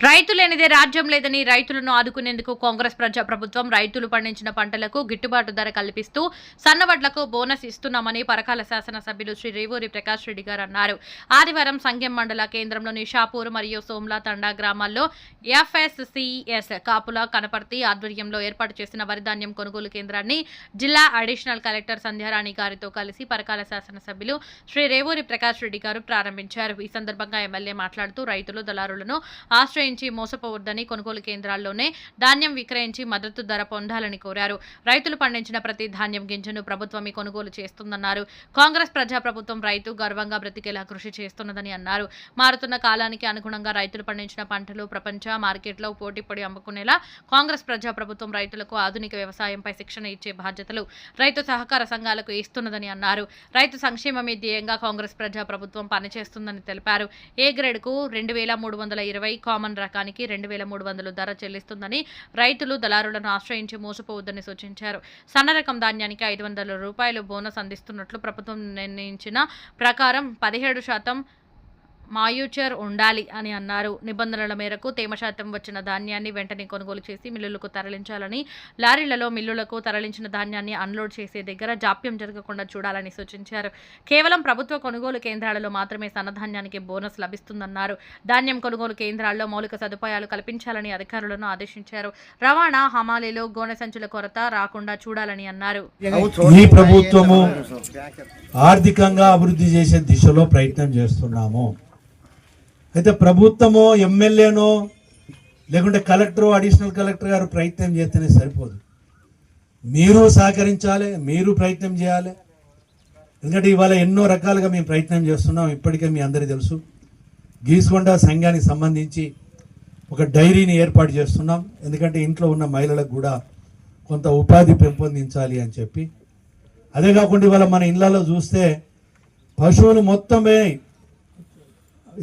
రైతు లేనిదే రాజ్యం లేదని రైతులను ఆదుకునేందుకు కాంగ్రెస్ ప్రజా ప్రభుత్వం రైతులు పండించిన పంటలకు గిట్టుబాటు ధర కల్పిస్తూ సన్నవడ్లకు బోనస్ ఇస్తున్నామని పరకాల శాసనసభ్యులు శ్రీ రేవూరి ప్రకాష్ రెడ్డి గారు అన్నారు. ఆదివారం సంఘం మండల కేంద్రంలోని షాపూర్ మరియు సోమ్లా తండా గ్రామాల్లో ఎఫ్ఎస్సిఎస్ కాపుల కనపర్తి ఆధ్వర్యంలో ఏర్పాటు చేసిన వరిధాన్యం కొనుగోలు కేంద్రాన్ని జిల్లా అడిషనల్ కలెక్టర్ సంధ్యారాణి గారితో కలిసి పరకాల శాసనసభ్యులు శ్రీ రేవూరి ప్రకాష్ రెడ్డి గారు ప్రారంభించారు. ఈ సందర్భంగా ఎమ్మెల్యే మాట్లాడుతూ రైతులు దళారులను విక్రయించి మోసపోవద్దని కొనుగోలు కేంద్రాల్లోనే ధాన్యం విక్రయించి మద్దతు ధర పొందాలని కోరారు. రైతులు పండించిన ప్రతి ధాన్యం గింజను ప్రభుత్వమే కొనుగోలు చేస్తుందన్నారు. కాంగ్రెస్ ప్రజా ప్రభుత్వం రైతు గర్వంగా బ్రతికేలా కృషి చేస్తున్నదని అన్నారు. మారుతున్న కాలానికి అనుగుణంగా రైతులు పండించిన పంటలు ప్రపంచ మార్కెట్లో పోటీపడి అమ్ముకునేలా కాంగ్రెస్ ప్రజా ప్రభుత్వం రైతులకు ఆధునిక వ్యవసాయంపై శిక్షణ ఇచ్చే బాధ్యతలు రైతు సహకార సంఘాలకు ఇస్తున్నదని అన్నారు. రైతు సంక్షేమమే ధ్యేయంగా కాంగ్రెస్ ప్రజా ప్రభుత్వం పనిచేస్తుందని తెలిపారు. ఏ గ్రేడ్కు రెండు వేల మూడు వందల ఇరవై కామన్ రకానికి రెండు వేల మూడు వందలు ధర చెల్లిస్తుందని రైతులు దళారులను ఆశ్రయించి మోసపోవద్దని సూచించారు. సన్న రకం ధాన్యానికి ఐదు వందల రూపాయలు బోనస్ అందిస్తున్నట్లు ప్రభుత్వం నిర్ణయించిన ప్రకారం పదిహేడు శాతం మాయూచర్ ఉండాలి అని అన్నారు. నిబంధనల మేరకు తేమ శాతం వచ్చిన ధాన్యాన్ని వెంటనే కొనుగోలు చేసి మిల్లులకు తరలించాలని లారీలలో మిల్లులకు తరలించిన ధాన్యాన్ని అన్లోడ్ చేసే దగ్గర జాప్యం జరగకుండా చూడాలని సూచించారు. కేవలం ప్రభుత్వ కొనుగోలు కేంద్రాలలో మాత్రమే సన్నధాన్యానికి బోనస్ లభిస్తుందన్నారు. ధాన్యం కొనుగోలు కేంద్రాల్లో మౌలిక సదుపాయాలు కల్పించాలని అధికారులను ఆదేశించారు. రవాణా హమాలీలో గోనె సంచుల కొరత రాకుండా చూడాలని అన్నారు. ఈ ప్రభుత్వము ఆర్థికంగా అభివృద్ధి చేసే దిశలో ప్రయత్నం చేస్తున్నాము. అయితే ప్రభుత్వమో ఎమ్మెల్యేనో లేకుంటే కలెక్టరు అడిషనల్ కలెక్టర్ గారు ప్రయత్నం చేస్తేనే సరిపోదు. మీరు సహకరించాలి మీరు ప్రయత్నం చేయాలి. ఎందుకంటే ఇవాళ ఎన్నో రకాలుగా మేము ప్రయత్నం చేస్తున్నాం ఇప్పటికే మీ అందరికీ తెలుసు. గీసుకొండ సంఘానికి సంబంధించి ఒక డైరీని ఏర్పాటు చేస్తున్నాం. ఎందుకంటే ఇంట్లో ఉన్న మహిళలకు కూడా కొంత ఉపాధి పెంపొందించాలి అని చెప్పి. అదే కాకుండా ఇవాళ మన ఇళ్ళలో చూస్తే పశువులు మొత్తం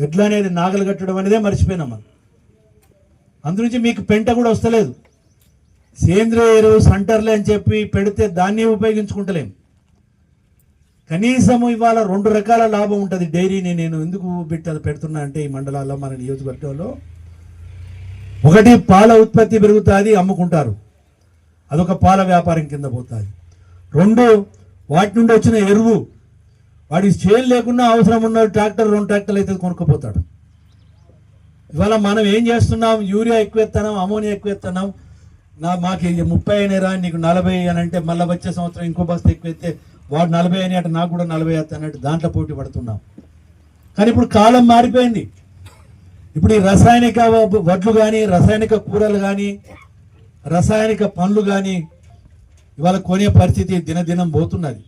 ఎడ్లు అనేది నాగలు కట్టడం అనేదే మర్చిపోయినాం మనం. అందునుంచి మీకు పెంట కూడా వస్తలేదు. సేంద్రియ ఎరువు సంటర్లే అని చెప్పి పెడితే దాన్ని ఉపయోగించుకుంటలేం. కనీసము ఇవాళ రెండు రకాల లాభం ఉంటుంది. డైరీని నేను ఎందుకు పెట్టి పెడుతున్నా అంటే ఈ మండలాల్లో మన నియోజకవర్గంలో ఒకటి పాల ఉత్పత్తి పెరుగుతుంది అమ్ముకుంటారు. అదొక పాల వ్యాపారం కింద పోతుంది. రెండు వాటి నుండి వచ్చిన ఎరువు వాడికి చేలు లేకుండా అవసరం ఉన్న ట్రాక్టర్ రెండు ట్రాక్టర్లు అయితే కొనుక్కోపోతాడు. ఇవాళ మనం ఏం చేస్తున్నాం? యూరియా ఎక్కువ ఎత్తున్నాం అమోనియా ఎక్కువ ఎత్తున్నాం. నా మాకు ముప్పై ముప్పై అయినారా నీకు నలభై అని అంటే మళ్ళీ వచ్చే సంవత్సరం ఇంకో బస్తా ఎక్కువ ఎత్తే వాడు నలభై అని అంటే నాకు కూడా నలభై అన్నట్టు దాంట్లో పోటీ పడుతున్నాం. కానీ ఇప్పుడు కాలం మారిపోయింది. ఇప్పుడు ఈ రసాయనిక వడ్లు కానీ రసాయనిక కూరలు కానీ రసాయనిక పండ్లు కానీ ఇవాళ కొనే పరిస్థితి దినదినం పోతున్నది.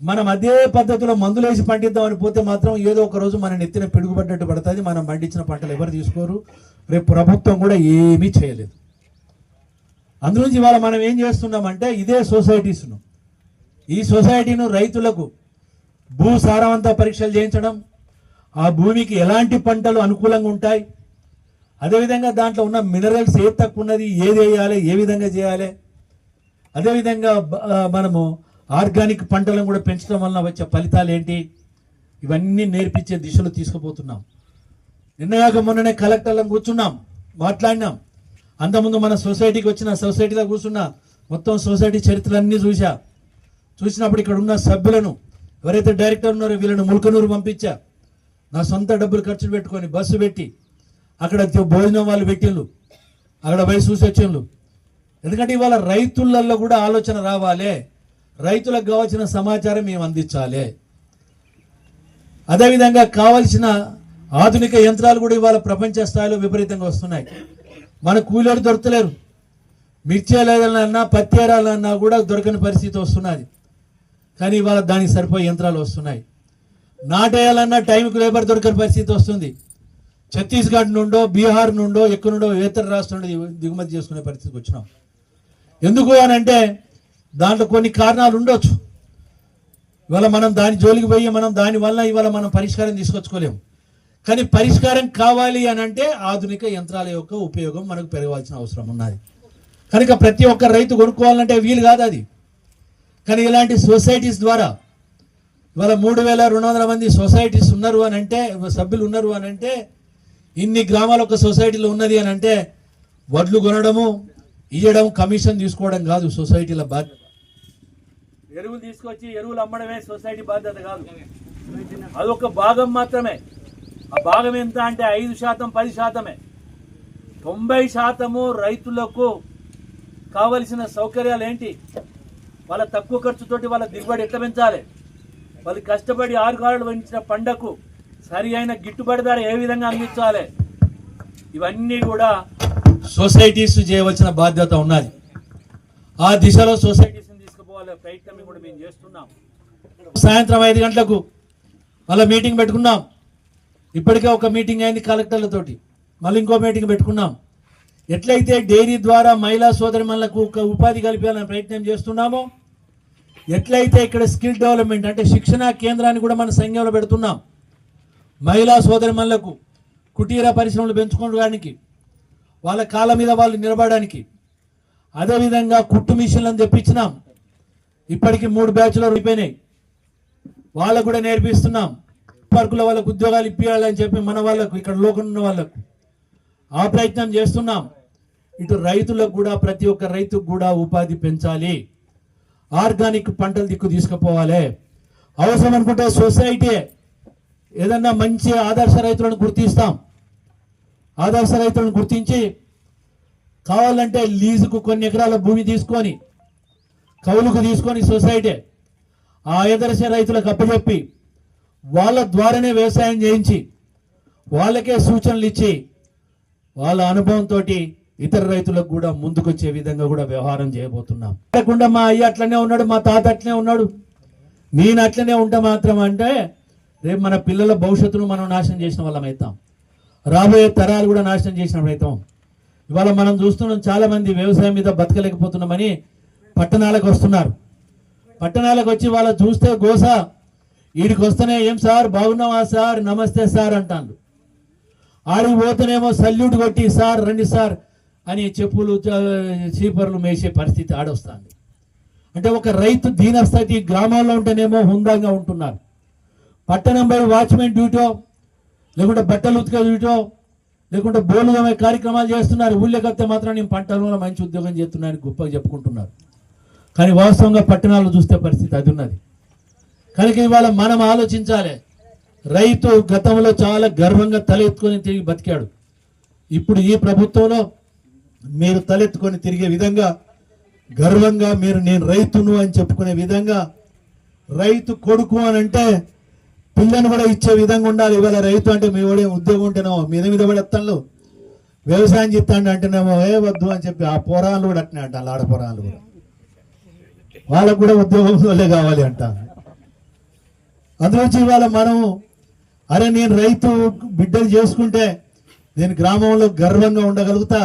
మనం అదే పద్ధతిలో మందులేసి పండిద్దామని పోతే మాత్రం ఏదో ఒక రోజు మన నెత్తిన పిడుగుపడ్డట్టు పడుతుంది. మనం పండించిన పంటలు ఎవరు తీసుకోరు. రేపు ప్రభుత్వం కూడా ఏమీ చేయలేదు. అందులోంచి ఇవాళ మనం ఏం చేస్తున్నామంటే ఇదే సొసైటీస్ను. ఈ సొసైటీను రైతులకు భూ సారవంత పరీక్షలు చేయించడం ఆ భూమికి ఎలాంటి పంటలు అనుకూలంగా ఉంటాయి అదేవిధంగా దాంట్లో ఉన్న మినరల్స్ ఏ తక్కువ ఉన్నది ఏది వేయాలి ఏ విధంగా చేయాలి అదేవిధంగా మనము ఆర్గానిక్ పంటలను కూడా పెంచడం వలన వచ్చే ఫలితాలు ఏంటి? ఇవన్నీ నేర్పించే దిశలో తీసుకుపోతున్నాం. నిన్నగాక మొన్ననే కలెక్టర్లను కూర్చున్నాం మాట్లాడినాం. అంతకుముందు మన సొసైటీకి వచ్చిన సొసైటీలో కూర్చున్నా మొత్తం సొసైటీ చరిత్రలన్నీ చూసా చూసినప్పుడు ఇక్కడ ఉన్న సభ్యులను ఎవరైతే డైరెక్టర్ ఉన్నారో వీళ్ళని ముల్కనూరు పంపించా. నా సొంత డబ్బులు ఖర్చు పెట్టుకొని బస్సు పెట్టి అక్కడ భోజనం వాళ్ళు పెట్టిండ్రు అక్కడ పోయి చూసి వచ్చిండ్రు ఎందుకంటే ఇవాళ రైతులలో కూడా ఆలోచన రావాలే. రైతులకు కావాల్సిన సమాచారం మేము అందించాలి. అదేవిధంగా కావలసిన ఆధునిక యంత్రాలు కూడా ఇవాళ ప్రపంచ స్థాయిలో విపరీతంగా వస్తున్నాయి. మన కూలీలు దొరకలేరు మిర్చి వేయాలన్నా పత్తి వేయాలన్నా కూడా దొరకని పరిస్థితి వస్తున్నది. కానీ ఇవాళ దానికి సరిపోయే యంత్రాలు వస్తున్నాయి. నాటేయాలన్నా టైంకి లేబర్ దొరకని పరిస్థితి వస్తుంది. ఛత్తీస్గఢ్ నుండో బీహార్ నుండో ఎక్కడి నుండో ఇతర రాష్ట్రం నుండి దిగుమతి చేసుకునే పరిస్థితికి వచ్చినాం. ఎందుకు అని అంటే దాంట్లో కొన్ని కారణాలు ఉండొచ్చు. ఇవాళ మనం దాని జోలికి పోయి మనం దానివల్ల ఇవాళ మనం పరిష్కారం తీసుకొచ్చుకోలేము. కానీ పరిష్కారం కావాలి అని అంటే ఆధునిక యంత్రాల యొక్క ఉపయోగం మనకు పెరగవలసిన అవసరం ఉన్నది. కనుక ప్రతి ఒక్క రైతు కొనుక్కోవాలంటే వీలు కాదు అది. కానీ ఇలాంటి సొసైటీస్ ద్వారా ఇవాళ మూడు వేల రెండు వందల మంది సొసైటీస్ ఉన్నారు అని అంటే సభ్యులు ఉన్నారు అని అంటే ఇన్ని గ్రామాలు ఒక సొసైటీలో ఉన్నది అని అంటే వడ్లు కొనడము ఇయ్యడం కమిషన్ తీసుకోవడం కాదు సొసైటీల బాధ్యత. ఎరువులు తీసుకొచ్చి ఎరువులు అమ్మడమే సొసైటీ బాధ్యత కాదు. అదొక భాగం మాత్రమే. ఆ భాగం ఎంత అంటే ఐదు శాతం పది శాతమే. తొంభై శాతము రైతులకు కావలసిన సౌకర్యాలు ఏంటి? వాళ్ళ తక్కువ ఖర్చుతోటి వాళ్ళ దిగుబడి ఎట్లా పెంచాలి? వాళ్ళు కష్టపడి ఆరు కాళ్ళు పెంచిన పంటకు సరి అయిన గిట్టుబడి ధర ఏ విధంగా అందించాలి? ఇవన్నీ కూడా సొసైటీస్ చేయవలసిన బాధ్యత ఉన్నది. ఆ దిశలో సొసైటీస్ ప్రయత్నం కూడా మేము చేస్తున్నాం. సాయంత్రం ఐదు గంటలకు మళ్ళీ మీటింగ్ పెట్టుకున్నాం. ఇప్పటికే ఒక మీటింగ్ అయింది కలెక్టర్లతోటి. మళ్ళీ ఇంకో మీటింగ్ పెట్టుకున్నాం. ఎట్లయితే డైరీ ద్వారా మహిళా సోదరిమణులకు ఒక ఉపాధి కల్పించాలని ప్రయత్నం చేస్తున్నామో ఎట్లయితే ఇక్కడ స్కిల్ డెవలప్మెంట్ అంటే శిక్షణా కేంద్రాన్ని కూడా మన సంఘంలో పెడుతున్నాం. మహిళా సోదరిమణులకు కుటీర పరిశ్రమలు పెంచుకోవడానికి వాళ్ళ కాళ్ళ మీద వాళ్ళు నిలబడడానికి అదేవిధంగా కుట్టు మిషన్లను తెప్పించినాం. ఇప్పటికీ మూడు బ్యాచ్లు అయిపోయినాయి. వాళ్ళకు కూడా నేర్పిస్తున్నాం. పార్కుల వాళ్ళకు ఉద్యోగాలు ఇప్పించాలని చెప్పి మన వాళ్ళకు ఇక్కడ లోకల్ ఉన్న వాళ్ళకు. ఆ ప్రయత్నం చేస్తున్నాం. ఇటు రైతులకు కూడా ప్రతి ఒక్క రైతుకు కూడా ఉపాధి పెంచాలి. ఆర్గానిక్ పంటలు దిక్కు తీసుకుపోవాలి. అవసరం అనుకుంటే సొసైటీ ఏదన్నా మంచి ఆదర్శ రైతులను గుర్తిస్తాం. ఆదర్శ రైతులను గుర్తించి కావాలంటే లీజుకు కొన్ని ఎకరాల భూమి తీసుకొని కౌలుకు తీసుకొని సొసైటీ ఆ ఆయదర్శ రైతులకు అప్పచెప్పి వాళ్ళ ద్వారానే వ్యవసాయం చేయించి వాళ్ళకే సూచనలు ఇచ్చి వాళ్ళ అనుభవంతో ఇతర రైతులకు కూడా ముందుకొచ్చే విధంగా కూడా వ్యవహారం చేయబోతున్నాం. లేకుండా మా అయ్య అట్లనే ఉన్నాడు మా తాత అట్లనే ఉన్నాడు. నేను అట్లనే ఉంటే మాత్రం అంటే రేపు మన పిల్లల భవిష్యత్తును మనం నాశనం చేసిన వాళ్ళం అవుతాం. రాబోయే తరాలు కూడా నాశనం చేసిన అవుతాం. ఇవాళ మనం చూస్తున్నాం చాలామంది వ్యవసాయం మీద బతకలేకపోతున్నామని పట్టణాలకు వస్తున్నారు. పట్టణాలకు వచ్చి వాళ్ళు చూస్తే గోస వీడికి వస్తేనే ఏం సార్? బాగున్నావా సార్? నమస్తే సార్ అంటాను ఆడికి పోతేనేమో సల్యూట్ కొట్టి సార్ రండి సార్ అని చెప్పులు చీపర్లు మేసే పరిస్థితి ఆడొస్తుంది. అంటే ఒక రైతు దీనస్థితి గ్రామాల్లో ఉంటేనేమో హుందాగా ఉంటున్నారు. పట్టణం బయట వాచ్మెన్ డ్యూటో లేకుంటే బట్టలు ఉతిక డ్యూటో లేకుంటే బోలు కార్యక్రమాలు చేస్తున్నారు. ఊళ్ళోకొస్తే మాత్రం నేను పంటలలో మంచి ఉద్యోగం చేస్తున్నాను గొప్పగా చెప్పుకుంటున్నారు. కానీ వాస్తవంగా పట్టణాల్లో చూస్తే పరిస్థితి అది ఉన్నది. కనుక ఇవాళ మనం ఆలోచించాలి. రైతు గతంలో చాలా గర్వంగా తలెత్తుకొని తిరిగి బతికాడు. ఇప్పుడు ఈ ప్రభుత్వంలో మీరు తలెత్తుకొని తిరిగే విధంగా గర్వంగా మీరు నేను రైతును అని చెప్పుకునే విధంగా రైతు కొడుకు అని అంటే పిల్లను కూడా ఇచ్చే విధంగా ఉండాలి. ఇవాళ రైతు అంటే మీ వాడే ఉద్యోగం ఉంటేనేమో మీద మీద పడేస్తాను వ్యవసాయం చేస్తాను అంటేనేమో ఏ వద్దు అని చెప్పి ఆ పొరాలు కూడా అట్నే అంట ఆడ పొరాలు కూడా. వాళ్ళకు కూడా ఉద్యోగం వల్లే కావాలి అంట. అందులోంచి ఇవాళ మనం అరే నేను రైతు బిడ్డలు చేసుకుంటే నేను గ్రామంలో గర్వంగా ఉండగలుగుతా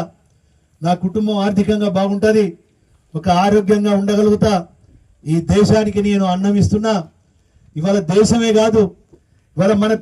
నా కుటుంబం ఆర్థికంగా బాగుంటుంది ఒక ఆరోగ్యంగా ఉండగలుగుతా ఈ దేశానికి నేను అన్నం ఇస్తున్నా. ఇవాళ దేశమే కాదు ఇవాళ మన